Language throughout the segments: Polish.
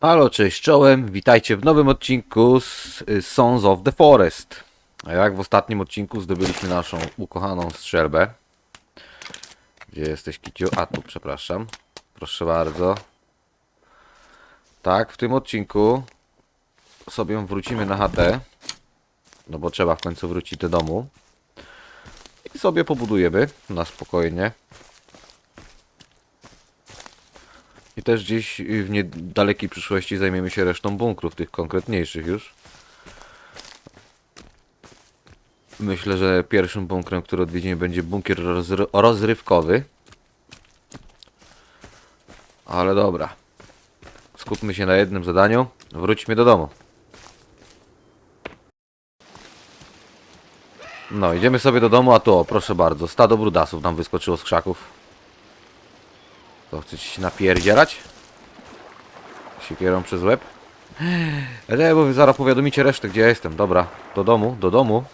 Halo, cześć, czołem, witajcie w nowym odcinku z y, Sons of the Forest. A jak w ostatnim odcinku zdobyliśmy naszą ukochaną strzelbę. Gdzie jesteś, Kiciu? A, tu, przepraszam. Proszę bardzo. Tak, w tym odcinku sobie wrócimy na chatę. No bo trzeba w końcu wrócić do domu. I sobie pobudujemy na spokojnie. I też gdzieś y, w niedalekiej przyszłości zajmiemy się resztą bunkrów, tych konkretniejszych już. Myślę, że pierwszym bunkrem, który odwiedzimy będzie bunkier rozry rozrywkowy. Ale dobra. Skupmy się na jednym zadaniu. Wróćmy do domu. No, idziemy sobie do domu, a tu, o, proszę bardzo, stado brudasów nam wyskoczyło z krzaków. To chcecie się napierdzielać? Siekierą przez łeb? Eee, bo zaraz powiadomicie resztę, gdzie ja jestem. Dobra, do domu, do domu.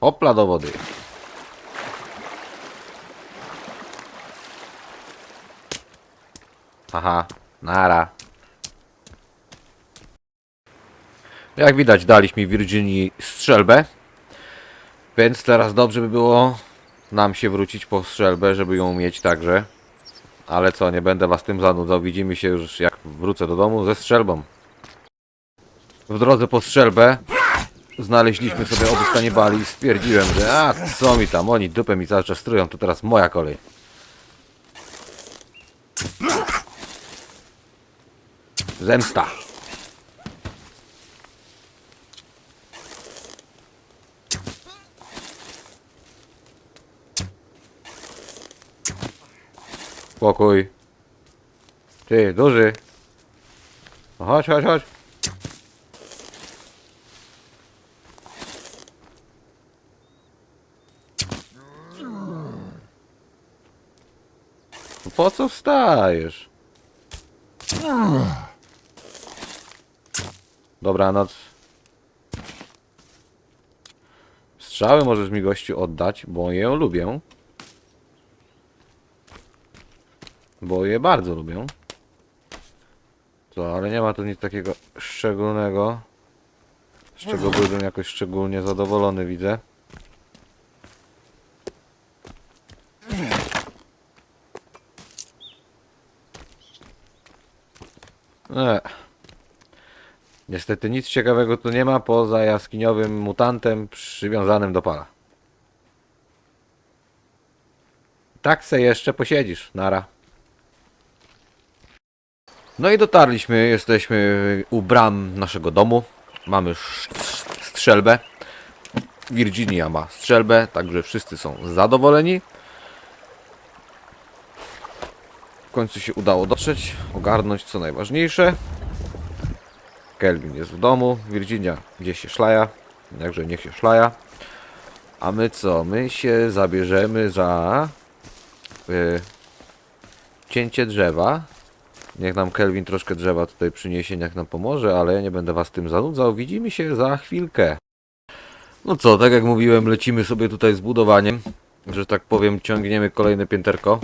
Hopla do wody. Aha, nara. Jak widać, daliśmy Virginii strzelbę. Więc teraz dobrze by było nam się wrócić po strzelbę, żeby ją mieć także. Ale co, nie będę was tym zanudzał. Widzimy się już jak wrócę do domu ze strzelbą. W drodze po strzelbę znaleźliśmy sobie obóz kanibali i stwierdziłem, że a co mi tam, oni dupę mi cały czas strują, to teraz moja kolej. Zemsta. Spokój. Ty, duży. No chodź, chodź, chodź. No po co wstajesz? Dobranoc. Strzały możesz mi gościu oddać, bo je lubię. Bo je bardzo lubię. Co, ale nie ma tu nic takiego szczególnego. Z czego byłbym jakoś szczególnie zadowolony, widzę. E. Niestety nic ciekawego tu nie ma poza jaskiniowym mutantem przywiązanym do pala. Tak se jeszcze posiedzisz, nara. No i dotarliśmy, jesteśmy u bram naszego domu. Mamy strzelbę. Virginia ma strzelbę, także wszyscy są zadowoleni. W końcu się udało dotrzeć, ogarnąć co najważniejsze. Kelvin jest w domu, Virginia gdzieś się szlaja, jakże niech się szlaja. A my co? My się zabierzemy za y, cięcie drzewa. Niech nam Kelvin troszkę drzewa tutaj przyniesie, niech nam pomoże, ale ja nie będę was tym zanudzał. Widzimy się za chwilkę. No co, tak jak mówiłem, lecimy sobie tutaj z budowaniem. Że tak powiem, ciągniemy kolejne pięterko.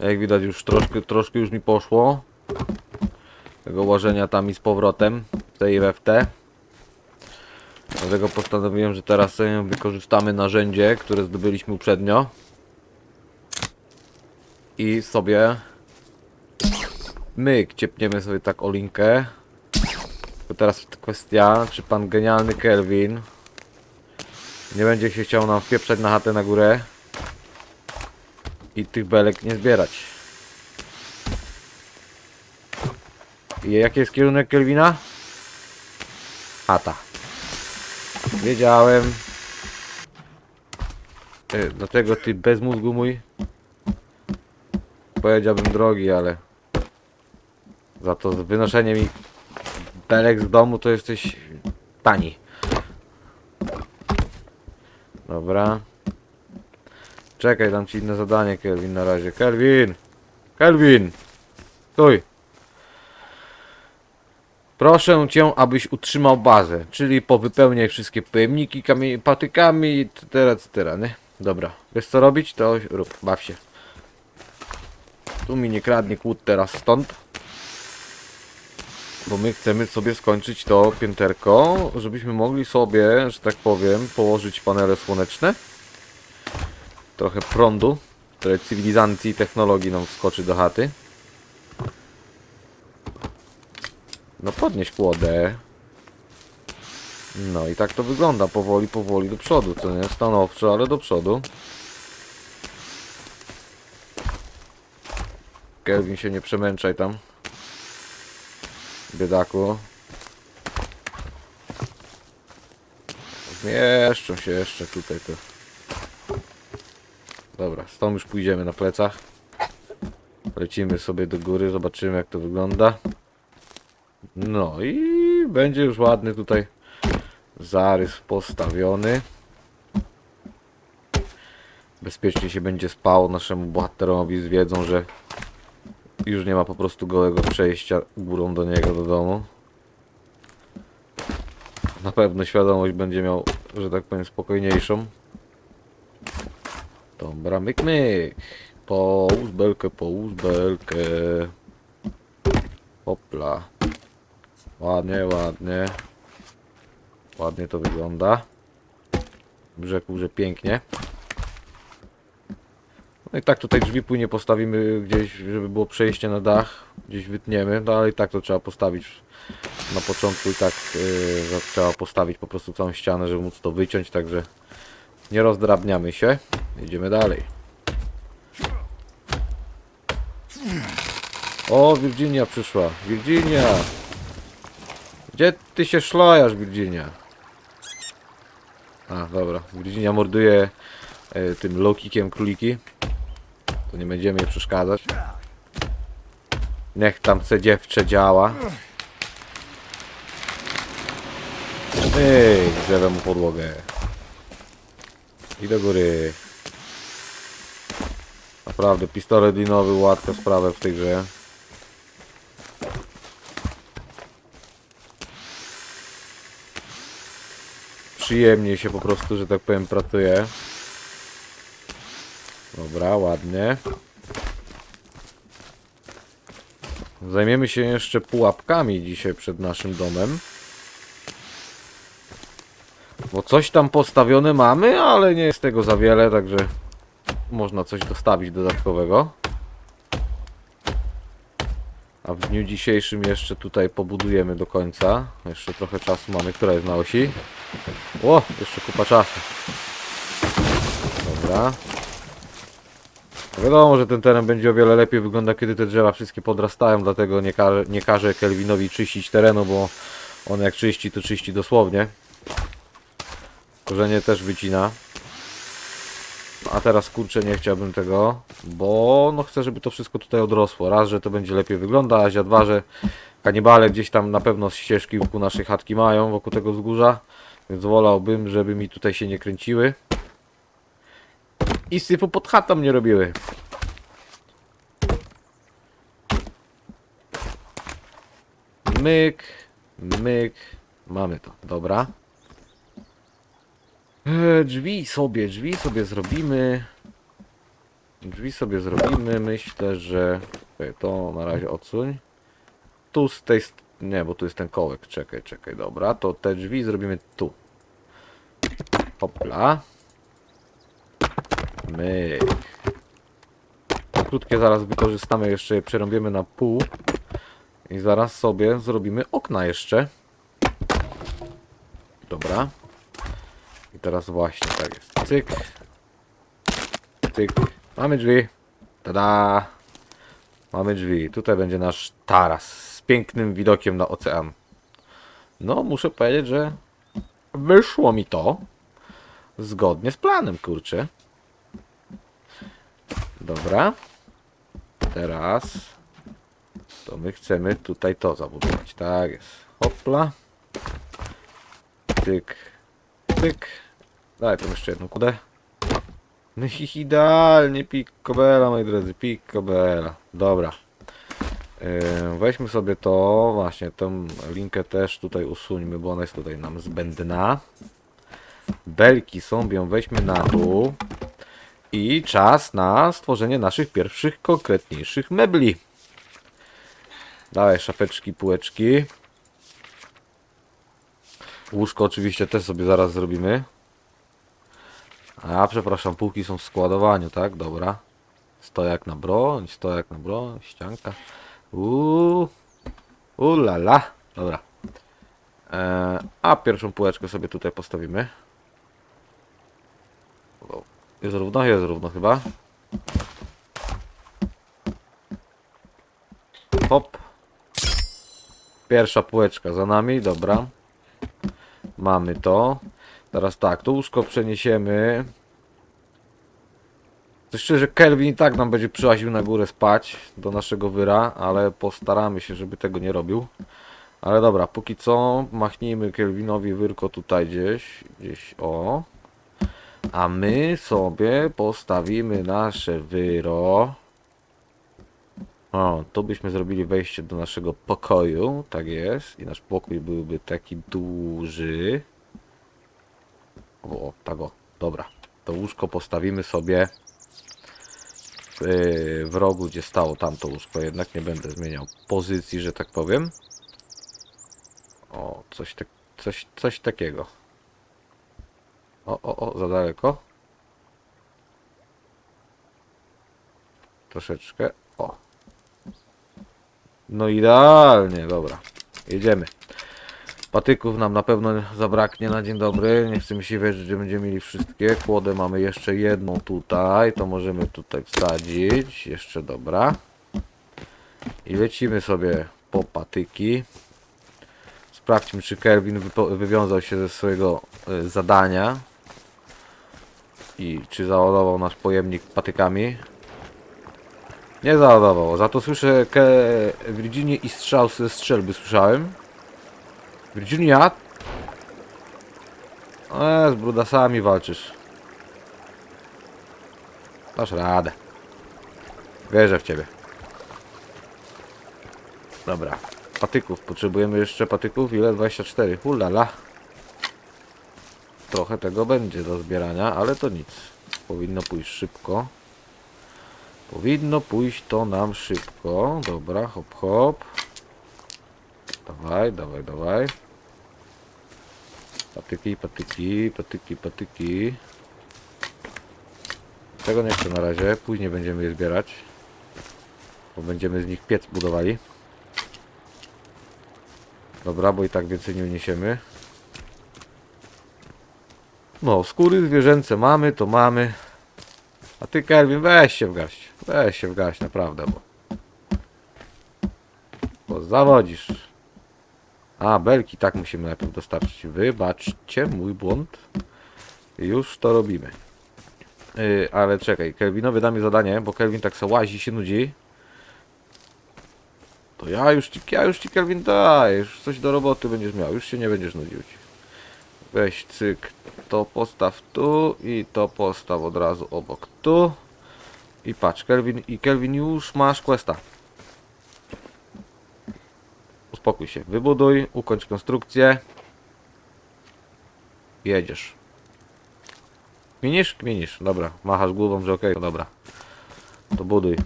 Jak widać już troszkę, troszkę już mi poszło. Tego łożenia tam i z powrotem. Tej RFT. Dlatego postanowiłem, że teraz wykorzystamy narzędzie, które zdobyliśmy uprzednio. I sobie myk, ciepniemy sobie tak olinkę. To teraz kwestia, czy pan genialny Kelvin nie będzie się chciał nam wpieprzać na chatę na górę i tych belek nie zbierać. I jaki jest kierunek Kelvina? Chata. Wiedziałem. E, Dlatego ty bez mózgu mój powiedziałbym drogi, ale za to z wynoszeniem mi belek z domu to jesteś tani. Dobra. Czekaj, dam ci inne zadanie, Kelvin, na razie. Kelvin! Kelvin! Stój! Proszę cię, abyś utrzymał bazę, czyli powypełniaj wszystkie pojemniki patykami, etc., etc., nie? Dobra, wiesz co robić? To rób, baw się. Tu mi nie kradnie kłód teraz stąd. Bo my chcemy sobie skończyć to pięterko, żebyśmy mogli sobie, że tak powiem, położyć panele słoneczne. Trochę prądu, trochę cywilizacji i technologii nam wskoczy do chaty. No podnieś kłodę. No i tak to wygląda, powoli, powoli do przodu, co nie? Stanowczo, ale do przodu. Kelvin się nie przemęczaj tam. Biedaku. Zmieszczą się jeszcze tutaj to. Dobra, stąd już pójdziemy na plecach. Lecimy sobie do góry, zobaczymy jak to wygląda. No i będzie już ładny tutaj zarys postawiony. Bezpiecznie się będzie spał naszemu bohaterowi z wiedzą, że już nie ma po prostu gołego przejścia górą do niego do domu. Na pewno świadomość będzie miał, że tak powiem, spokojniejszą. Dobra, myk myk. Połóż belkę, połóż belkę. Hopla. Ładnie, ładnie. Ładnie to wygląda. Brzegu, że pięknie. No i tak tutaj drzwi później postawimy gdzieś, żeby było przejście na dach. Gdzieś wytniemy, no ale i tak to trzeba postawić na początku i tak yy, trzeba postawić po prostu całą ścianę, żeby móc to wyciąć, także nie rozdrabniamy się. Idziemy dalej. O, Virginia przyszła. Virginia! Gdzie ty się szlajasz, Virginia? A, dobra. Virginia morduje e, tym lokikiem króliki. To nie będziemy jej przeszkadzać. Niech tam se dziewczę działa. Ej, grzewę mu podłogę. I do góry. Naprawdę, pistolet linowy ułatwia sprawę w tej grze. Przyjemnie się po prostu, że tak powiem, pracuje. Dobra, ładnie. Zajmiemy się jeszcze pułapkami dzisiaj przed naszym domem. Bo coś tam postawione mamy, ale nie jest tego za wiele, także można coś dostawić dodatkowego. A w dniu dzisiejszym jeszcze tutaj pobudujemy do końca. Jeszcze trochę czasu mamy, która jest na osi. O, jeszcze kupa czasu. Dobra. Wiadomo, że ten teren będzie o wiele lepiej wygląda, kiedy te drzewa wszystkie podrastają, dlatego nie, każe, nie każę Kelvinowi czyścić terenu, bo on jak czyści, to czyści dosłownie. Korzenie też wycina. A teraz kurczę nie chciałbym tego, bo no chcę, żeby to wszystko tutaj odrosło. Raz, że to będzie lepiej wyglądać, a dwa, że kanibale gdzieś tam na pewno ścieżki wokół naszej chatki mają, wokół tego wzgórza. Więc wolałbym, żeby mi tutaj się nie kręciły. I syfu pod chatą nie robiły. Myk, myk. Mamy to, dobra. E, drzwi sobie, drzwi sobie zrobimy. Drzwi sobie zrobimy. Myślę, że to na razie odsuń. Tu z tej nie, bo tu jest ten kołek. Czekaj, czekaj, dobra. To te drzwi zrobimy tu. Hopla. Myk. Krótkie zaraz wykorzystamy jeszcze, je przerąbiemy na pół. I zaraz sobie zrobimy okna jeszcze. Dobra. I teraz właśnie tak jest. Cyk. Cyk. Mamy drzwi. Tada. Mamy drzwi. Tutaj będzie nasz taras z pięknym widokiem na ocean. No, muszę powiedzieć, że wyszło mi to zgodnie z planem, kurczę. Dobra. Teraz to my chcemy tutaj to zabudować. Tak jest. Hopla. Tyk. Tyk. Daj tam jeszcze jedną kudę. No i idealnie, piccobella, moi drodzy, piccobella. Dobra. Weźmy sobie to, właśnie tą linkę też tutaj usuńmy, bo ona jest tutaj nam zbędna. Belki sobie weźmy na dół. I czas na stworzenie naszych pierwszych, konkretniejszych mebli. Dawaj szafeczki, półeczki. Łóżko oczywiście też sobie zaraz zrobimy. A, przepraszam, półki są w składowaniu, tak? Dobra. Stojak na broń, stojak na broń, ścianka. Uuu. Ulala. Dobra. Eee, a pierwszą półeczkę sobie tutaj postawimy. Jest równo? Jest równo chyba. Hop. Pierwsza półeczka za nami, dobra. Mamy to. Teraz tak, to łóżko przeniesiemy. To szczerze, Kelvin i tak nam będzie przyłaził na górę spać do naszego wyra, ale postaramy się, żeby tego nie robił. Ale dobra, póki co machnijmy Kelvinowi wyrko tutaj gdzieś, gdzieś o. A my sobie postawimy nasze wyro. O, tu byśmy zrobili wejście do naszego pokoju, tak jest. I nasz pokój byłby taki duży. O, tak o, dobra. To łóżko postawimy sobie w, yy, w rogu, gdzie stało tamto łóżko. Jednak nie będę zmieniał pozycji, że tak powiem. O, coś, tak, coś, coś takiego. O, o, o, za daleko. Troszeczkę. O. No idealnie, dobra. Jedziemy. Patyków nam na pewno zabraknie na dzień dobry. Nie chcemy się wierzyć, że będziemy mieli wszystkie. Kłodę mamy jeszcze jedną tutaj. To możemy tutaj wsadzić. Jeszcze dobra. I lecimy sobie po patyki. Sprawdźmy, czy Kelvin wywiązał się ze swojego y, zadania. I czy załadował nasz pojemnik patykami. Nie załadował. Za to słyszę ke Virginie i strzał ze strzelby słyszałem. Virginia? E, z brudasami walczysz. Dasz radę. Wierzę w ciebie. Dobra. Patyków. Potrzebujemy jeszcze patyków. Ile? 24. Hulala. Trochę tego będzie do zbierania, ale to nic. Powinno pójść szybko. Powinno pójść to nam szybko. Dobra, hop, hop. Dawaj, dawaj, dawaj. Patyki, patyki, patyki, patyki. Tego nie chcę na razie. Później będziemy je zbierać. Bo będziemy z nich piec budowali. Dobra, bo i tak więcej nie uniesiemy. No, skóry zwierzęce mamy, to mamy. A ty, Kelvin, weź się w garść. Weź się w garść, naprawdę, bo... Bo zawodzisz. A, belki tak musimy najpierw dostarczyć. Wybaczcie, mój błąd. Już to robimy. Yy, ale czekaj, Kelvinowi da mi zadanie, bo Kelvin tak se łazi, się nudzi. To ja już ci, ja już ci Kelvin daję, już coś do roboty będziesz miał, już się nie będziesz nudził. Ci. Weź cyk, to postaw tu i to postaw od razu obok tu. I patrz, Kelvin i Kelvin już masz questa. Uspokój się, wybuduj, ukończ konstrukcję. Jedziesz. Kminisz? Kminisz, dobra. Machasz głową, że okej, to dobra. To buduj.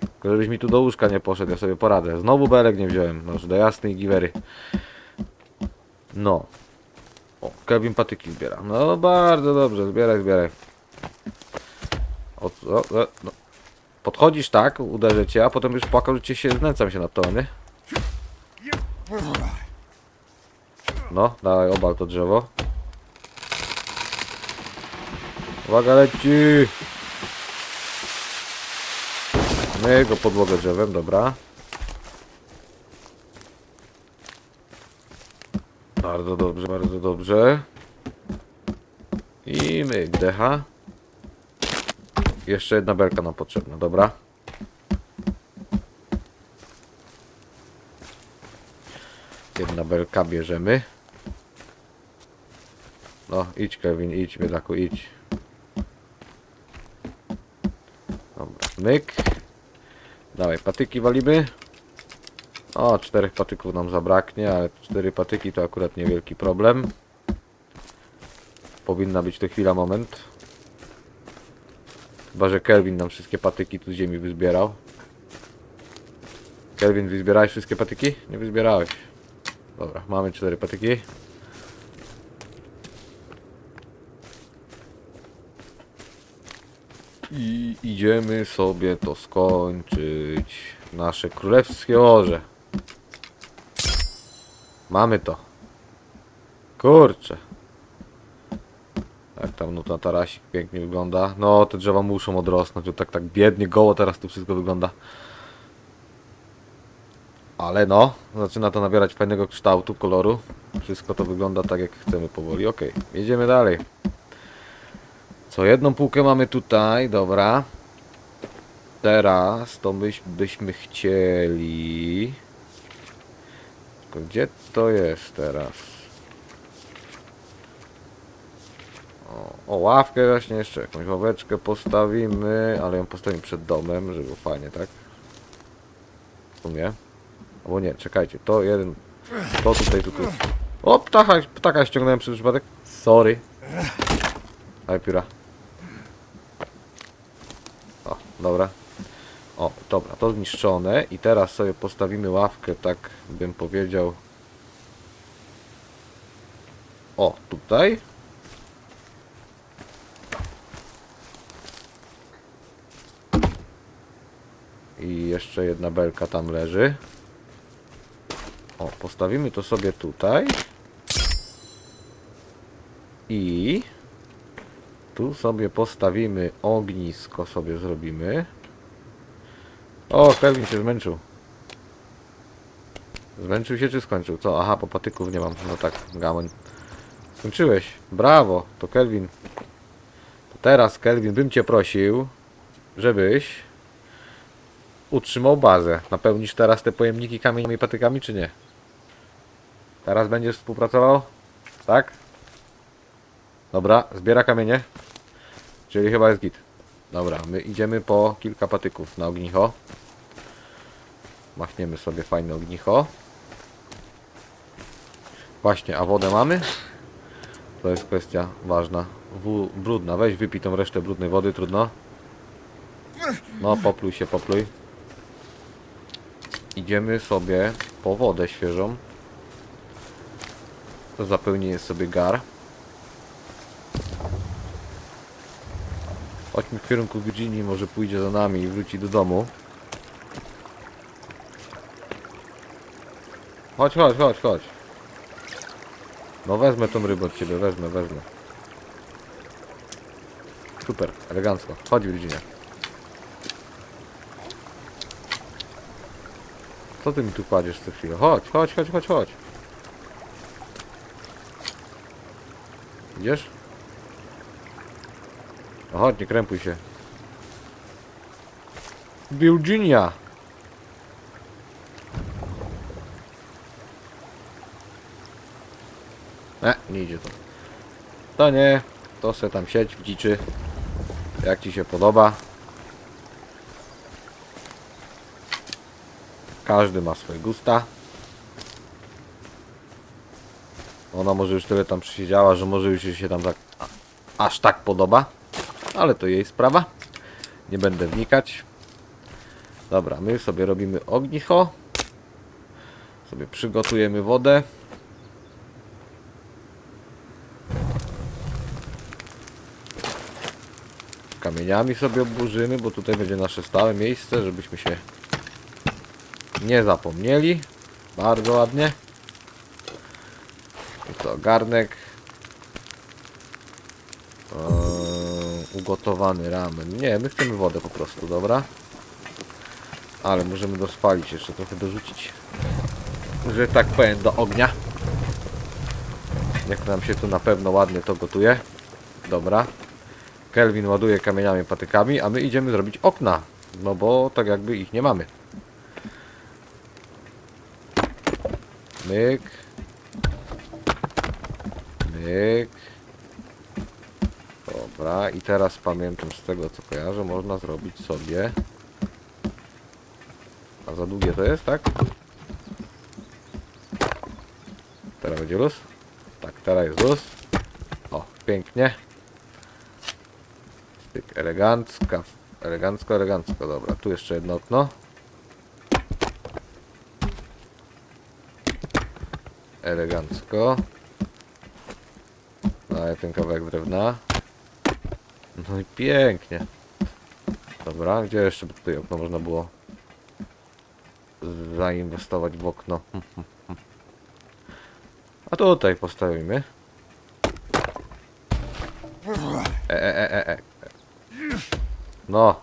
Tylko żebyś mi tu do łóżka nie poszedł, ja sobie poradzę. Znowu belek nie wziąłem, no do jasnej giwery. No. O, Kevin patyki zbiera. No bardzo dobrze, zbieraj, zbieraj. O, o, o, no. Podchodzisz tak, uderzę cię, a potem już płakał, że cię się znęcam się nad nie? No, dawaj, obal to drzewo. Uwaga, leci! My go podłogę drzewem, dobra. Bardzo dobrze, bardzo dobrze. I myk, decha. Jeszcze jedna belka nam potrzebna, dobra. Jedna belka bierzemy. No, idź Kevin, idź, biedaku, idź. Dobra, myk. Dawaj, patyki walimy. O, czterech patyków nam zabraknie, ale cztery patyki to akurat niewielki problem. Powinna być to chwila, moment. Chyba, że Kelvin nam wszystkie patyki tu z ziemi wyzbierał. Kelvin, wyzbierałeś wszystkie patyki? Nie wyzbierałeś. Dobra, mamy cztery patyki. I idziemy sobie to skończyć. Nasze królewskie orze. Mamy to. Kurczę. Jak tam no to tarasik pięknie wygląda. No te drzewa muszą odrosnąć, to tak tak biednie, goło teraz to wszystko wygląda. Ale no, zaczyna to nabierać fajnego kształtu, koloru. Wszystko to wygląda tak jak chcemy powoli. Ok, jedziemy dalej. Co jedną półkę mamy tutaj, dobra. Teraz to byś, byśmy chcieli... Tylko gdzie to jest teraz? O, o ławkę właśnie jeszcze jakąś ławeczkę postawimy, ale ją postawimy przed domem, żeby było fajnie, tak? W sumie. Albo nie, czekajcie, to jeden... To tutaj tylko... O, ptaka, ptaka ściągnąłem przez przypadek. Sorry. Ale pióra. O, dobra. O, dobra, to zniszczone i teraz sobie postawimy ławkę, tak bym powiedział. O, tutaj. I jeszcze jedna belka tam leży. O, postawimy to sobie tutaj. I tu sobie postawimy ognisko sobie zrobimy. O, Kelvin się zmęczył. Zmęczył się czy skończył? Co? Aha, po patyków nie mam. No tak, gamoń. Skończyłeś. Brawo, to Kelvin. To teraz, Kelvin, bym cię prosił, żebyś utrzymał bazę. Napełnisz teraz te pojemniki kamieniami i patykami, czy nie? Teraz będziesz współpracował? Tak? Dobra, zbiera kamienie. Czyli chyba jest git. Dobra, my idziemy po kilka patyków na ognicho. Machniemy sobie fajne ognicho. Właśnie, a wodę mamy? To jest kwestia ważna. W, brudna, weź wypij tą resztę brudnej wody, trudno. No, popluj się, popluj. Idziemy sobie po wodę świeżą. To zapełnienie sobie gar. Chodźmy w kierunku Virginii, może pójdzie za nami i wróci do domu. Chodź, chodź, chodź, chodź. No wezmę tą rybę od ciebie, wezmę, wezmę. Super, elegancko. Chodź Virginia. Co ty mi tu kładziesz co chwilę? Chodź, chodź, chodź, chodź, chodź. Idziesz? No chodź, nie krępuj się. Virginia! E, nie idzie to. To nie, to se tam siedź w dziczy. Jak ci się podoba. Każdy ma swoje gusta. Ona może już tyle tam przysiedziała, że może już się tam tak aż tak podoba. Ale to jej sprawa. Nie będę wnikać. Dobra, my sobie robimy ognicho. Sobie przygotujemy wodę. Kamieniami sobie oburzymy, bo tutaj będzie nasze stałe miejsce, żebyśmy się nie zapomnieli. Bardzo ładnie. I to garnek. Eee, ugotowany ramen. Nie, my chcemy wodę po prostu, dobra? Ale możemy dospalić, jeszcze trochę dorzucić. Że tak powiem, do ognia. Jak nam się tu na pewno ładnie to gotuje. Dobra. Kelvin ładuje kamieniami, patykami, a my idziemy zrobić okna. No bo tak jakby ich nie mamy. Myk. Myk. Dobra, i teraz pamiętam z tego co kojarzę, można zrobić sobie A za długie to jest, tak? Teraz będzie luz? Tak, teraz jest luz. O, pięknie. Tyk, elegancka. Elegancko, elegancko, dobra. Tu jeszcze jedno okno. Elegancko. Daję ten kawałek drewna. No i pięknie. Dobra, gdzie jeszcze by tutaj okno można było zainwestować w okno? A tutaj postawimy. No.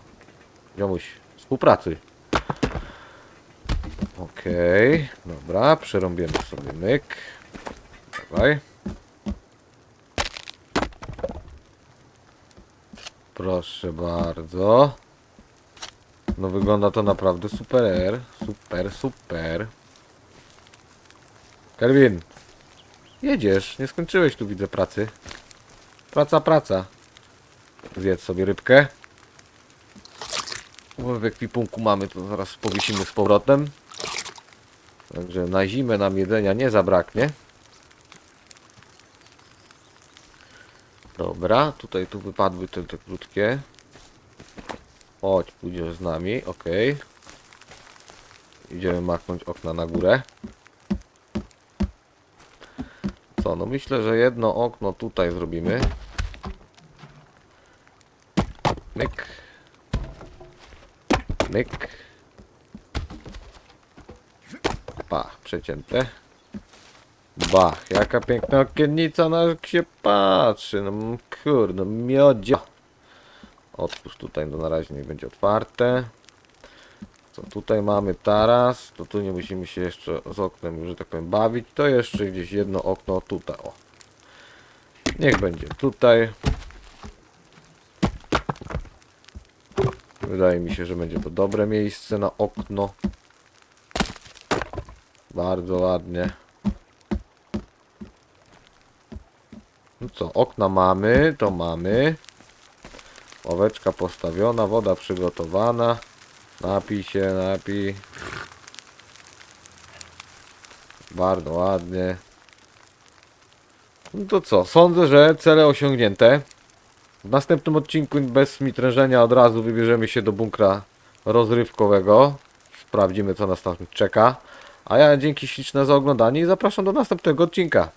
Ziomuś, współpracuj. Okej, dobra, przerąbiemy sobie myk. Dawaj. Proszę bardzo. No wygląda to naprawdę super, super, super. Kelvin, jedziesz, nie skończyłeś tu widzę pracy. Praca, praca. Zjedz sobie rybkę. W ekwipunku mamy, to zaraz powiesimy z powrotem. Także na zimę nam jedzenia nie zabraknie. Dobra, tutaj tu wypadły te, te krótkie. Chodź, pójdziesz z nami, ok. Idziemy machnąć okna na górę. Co, no myślę, że jedno okno tutaj zrobimy. Myk. Myk. Pach, przecięte. Bach, jaka piękna okiennica, na jak się patrzy. No kurde, miodzio. Otwórz tutaj, no na razie niech będzie otwarte. Co tutaj mamy taras, to tu nie musimy się jeszcze z oknem, że tak powiem, bawić. To jeszcze gdzieś jedno okno tutaj, o. Niech będzie tutaj. Wydaje mi się, że będzie to dobre miejsce na okno. Bardzo ładnie. No co, okna mamy, to mamy. Ławeczka postawiona, woda przygotowana. Napij się, napij. Bardzo ładnie. No to co, sądzę, że cele osiągnięte. W następnym odcinku bez mitrężenia od razu wybierzemy się do bunkra rozrywkowego. Sprawdzimy co nas tam czeka. A ja dzięki śliczne za oglądanie i zapraszam do następnego odcinka.